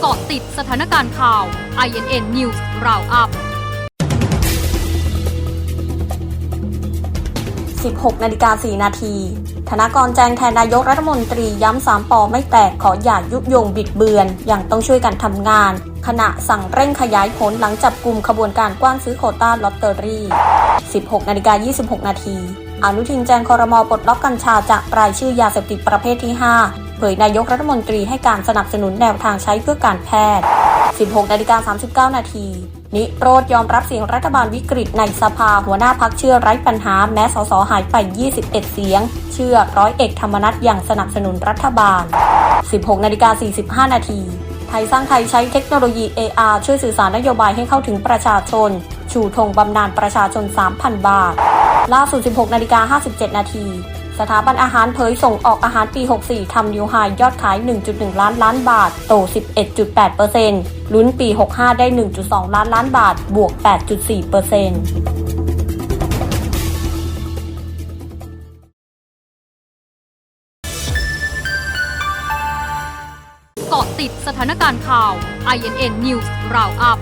เกาะติดสถานการณ์ข่าว INN News Roundup 16นาฬิกา4นาทีธนากรแจงแทนนายกรัฐมนตรีย้ำสามปอไม่แตกขออย่ายุยงบิดเบือน อย่างต้องช่วยกันทำงาน ขณะสั่งเร่งขยายผลหลังจับกลุ่มขบวนการกว้านซื้อโคต้าลอตเตอรี่ 16นาฬิกา26 นาที อนุทินแจ้งคอรมอปลดล็อกกัญชาจากรายชื่อยาเสพติดประเภทที่ 5 เผยนายกรัฐมนตรีให้การสนับสนุนแนวทางใช้เพื่อการแพทย์ 16นาฬิกา39 นาทีนิโรธยอมรับเสียงรัฐบาลวิกฤตในสภาหัวหน้าพักเชื่อไร้ปัญหาแม้สสหายไป 21 เสียง เชื่อร้อยเอกธรรมนัฐอย่างสนับสนุนรัฐบาล 16นาฬิกา45 นาทีไทยสร้างไทยใช้เทคโนโลยี AR ช่วยสื่อสารนโยบายให้เข้าถึงประชาชน ชูธงบำนาญประชาชน 3,000 บาท ล่าสุด 16นาฬิกา57 นาที สถาบันอาหารเผยส่งออกอาหารปี 64 ทำนิวไฮยอดขาย 1.1 ล้านล้านบาท โต 11.8%ลุ้นปี 65 ได้ 1.2 ล้านล้านบาท บวก 8.4%เกาะติดสถานการณ์ข่าว INN News Roundup